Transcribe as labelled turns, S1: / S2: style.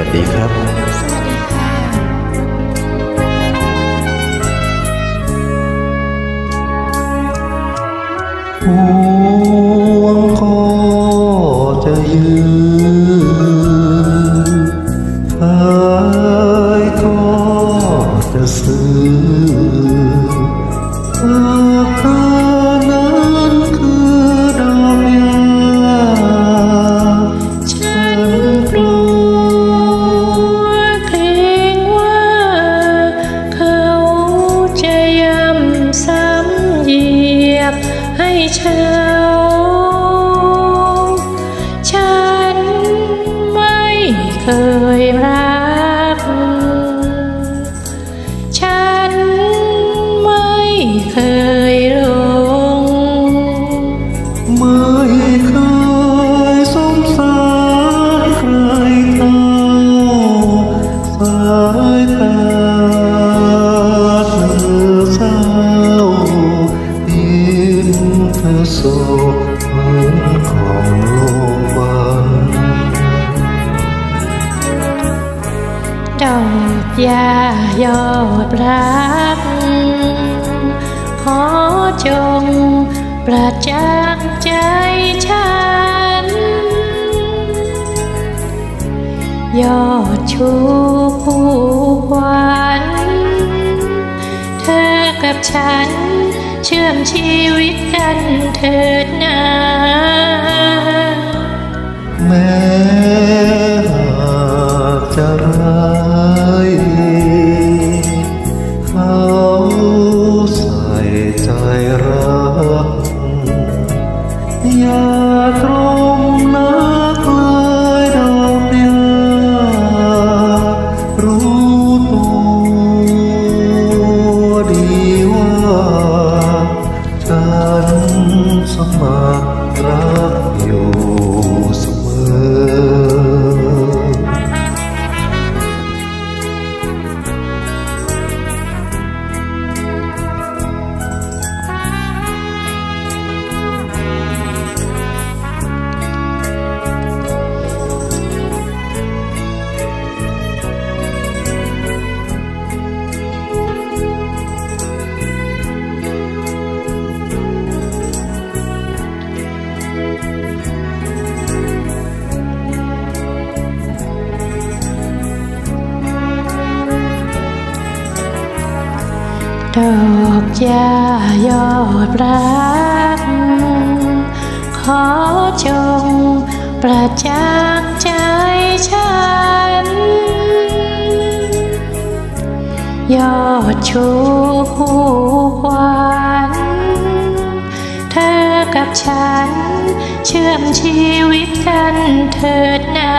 S1: วัสดีครับ
S2: ห่วงก็จะยืนขายก็จะซื้อ เคย
S3: รัก ฉันไม่เคยหลง
S2: ไม่เคยสงสารใครเท่าสายตาเธอเศร้ายิ้มเธอโศ
S3: ดอกหญ้ายอดรัก ขอจงประจักษ์ใจฉัน ยอดชูผู้ควันเธอกับฉัน เชื่อมชีวิตกันเถิดน
S2: อย่าตรงนักเลยดอกเดียารู้ตัวดีว่า ฉันสมัครรักอยู่
S3: ดอกหญ้ายอดรัก ขอจงประจักษ์ใจฉัน ยอดชูผู้ควันเธอกับฉัน เชื่อมชีวิตกันเถิดนา